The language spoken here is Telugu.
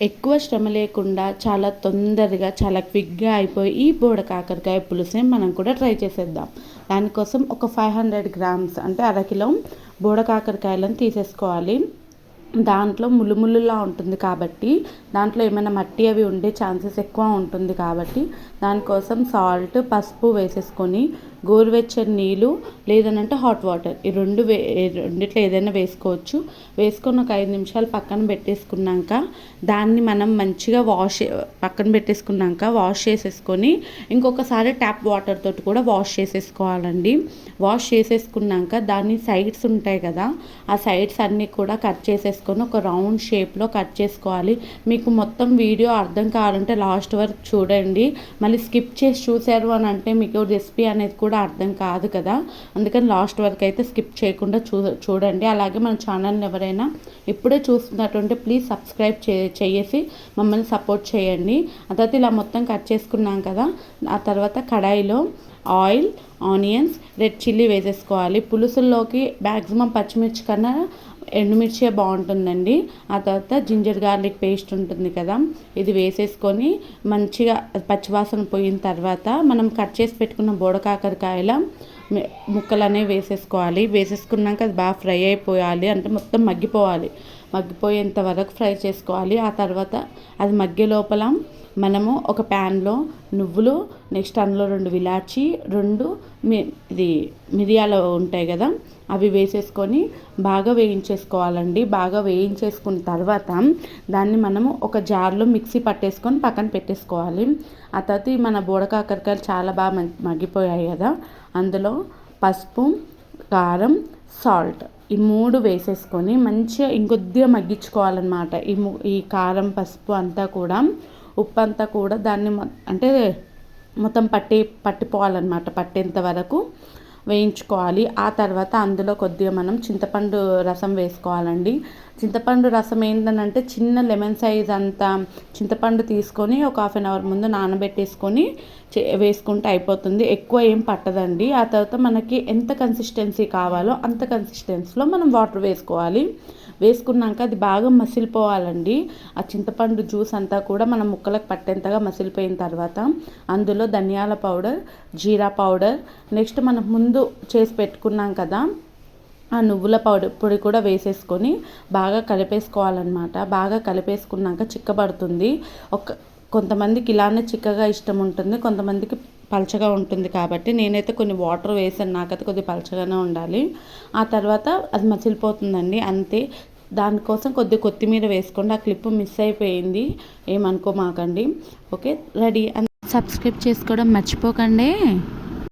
ఎక్కువ శ్రమ లేకుండా చాలా తొందరగా చాలా క్విక్గా అయిపోయి ఈ బోడ కాకరకాయ పులుసే మనం కూడా ట్రై చేసేద్దాం. దానికోసం ఒక ఫైవ్ హండ్రెడ్ గ్రామ్స్ అంటే అరకిలో బోడ కాకరకాయలను తీసేసుకోవాలి. దాంట్లో ములుములులా ఉంటుంది కాబట్టి దాంట్లో ఏమైనా మట్టి అవి ఉండే ఛాన్సెస్ ఎక్కువ ఉంటుంది కాబట్టి దానికోసం సాల్ట్ పసుపు వేసేసుకొని గోరువెచ్చని నీళ్ళు లేదనంటే హాట్ వాటర్ ఈ రెండు వే రెండిట్లో ఏదైనా వేసుకోవచ్చు. వేసుకొని ఒక ఐదు నిమిషాలు పక్కన పెట్టేసుకున్నాక దాన్ని మనం మంచిగా వాష్ పక్కన పెట్టేసుకున్నాక వాష్ చేసేసుకొని ఇంకొకసారి ట్యాప్ వాటర్ తోటి కూడా వాష్ చేసేసుకోవాలండి. వాష్ చేసేసుకున్నాక దాని సైడ్స్ ఉంటాయి కదా ఆ సైడ్స్ అన్నీ కూడా కట్ చేసేసుకొని ఒక రౌండ్ షేప్లో కట్ చేసుకోవాలి. మీకు మొత్తం వీడియో అర్థం కావాలంటే లాస్ట్ వరకు చూడండి. మళ్ళీ స్కిప్ చేసి చూశారు అని అంటే మీకు రెసిపీ అనేది కూడా కూడా అర్థం కాదు కదా. అందుకని లాస్ట్ వరకు అయితే స్కిప్ చేయకుండా చూ చూడండి. అలాగే మన ఛానల్ని ఎవరైనా ఇప్పుడే చూస్తున్నటువంటి ప్లీజ్ సబ్స్క్రైబ్ చే చేసి మమ్మల్ని సపోర్ట్ చేయండి. ఆ తర్వాత ఇలా మొత్తం కట్ చేసుకున్నాం కదా. ఆ తర్వాత కడాయిలో ఆయిల్ ఆనియన్స్ రెడ్ చిల్లీ వేసేసుకోవాలి. పులుసుల్లోకి మ్యాక్సిమం పచ్చిమిర్చి కన్నా ఎండుమిర్చే బాగుంటుందండి. ఆ తర్వాత జింజర్ గార్లిక్ పేస్ట్ ఉంటుంది కదా ఇది వేసేసుకొని మంచిగా పచ్చివాసన పోయిన తర్వాత మనం కట్ చేసి పెట్టుకున్న బోడకాకరకాయల ముక్కలు అనేవి వేసేసుకోవాలి. వేసేసుకున్నాక అది బాగా ఫ్రై అయిపోయాలి. అంటే మొత్తం మగ్గిపోవాలి. మగ్గిపోయేంత వరకు ఫ్రై చేసుకోవాలి. ఆ తర్వాత అది మగ్గే లోపల మనము ఒక ప్యాన్లో నువ్వులు నెక్స్ట్ అందులో రెండు విలాచి రెండు మి ఇది మిరియాలు ఉంటాయి కదా అవి వేసేసుకొని బాగా వేయించేసుకోవాలండి. బాగా వేయించేసుకున్న తర్వాత దాన్ని మనము ఒక జార్లో మిక్సీ పట్టేసుకొని పక్కన పెట్టేసుకోవాలి. ఆ తర్వాత మన బోడకాకరకాయలు చాలా బాగా మగ్గిపోయాయి కదా. అందులో పసుపు కారం సాల్ట్ ఈ మూడు వేసేసుకొని మంచిగా ఇంకొద్దిగా మగ్గించుకోవాలన్నమాట. ఈ ఈ కారం పసుపు అంతా కూడా ఉప్పు అంతా కూడా దాన్ని అంటే మొత్తం పట్టి పట్టిపోవాలన్నమాట పట్టేంత వరకు. వేయించుకోవాలి. ఆ తర్వాత అందులో కొద్దిగా మనం చింతపండు రసం వేసుకోవాలండి. చింతపండు రసం ఏంటంటే చిన్న లెమన్ సైజ్ అంత చింతపండు తీసుకొని ఒక హాఫ్ అన్ అవర్ ముందు నానబెట్టేసుకొని వేసుకుంటే అయిపోతుంది. ఎక్కువ ఏం పట్టదండి. ఆ తర్వాత మనకి ఎంత కన్సిస్టెన్సీ కావాలో అంత కన్సిస్టెన్సీలో మనం వాటర్ వేసుకోవాలి. వేసుకున్నాక అది బాగా మసిలిపోవాలండి. ఆ చింతపండు జ్యూస్ అంతా కూడా మనం ముక్కలకు పట్టేంతగా మసిలిపోయిన తర్వాత అందులో ధనియాల పౌడర్ జీరా పౌడర్ నెక్స్ట్ మనం ముందు చేసి పెట్టుకున్నాం కదా ఆ నువ్వుల పౌడర్ పొడి కూడా వేసేసుకొని బాగా కలిపేసుకోవాలన్నమాట. బాగా కలిపేసుకున్నాక చిక్కబడుతుంది. ఒక కొంతమందికి ఇలానే చిక్కగా ఇష్టం ఉంటుంది కొంతమందికి పలచగా ఉంటుంది కాబట్టి నేనైతే కొన్ని వాటర్ వేసాను. నాకైతే కొద్దిగా పలచగానే ఉండాలి. ఆ తర్వాత అది మసిలిపోతుందండి. అంతే. దానికోసం కొద్దిగా కొత్తిమీర వేసుకోండి. ఆ క్లిప్ మిస్ అయిపోయింది. ఏమనుకోమాకండి. ఓకే. రెడీ. సబ్స్క్రైబ్ చేసుకోవడం మర్చిపోకండి.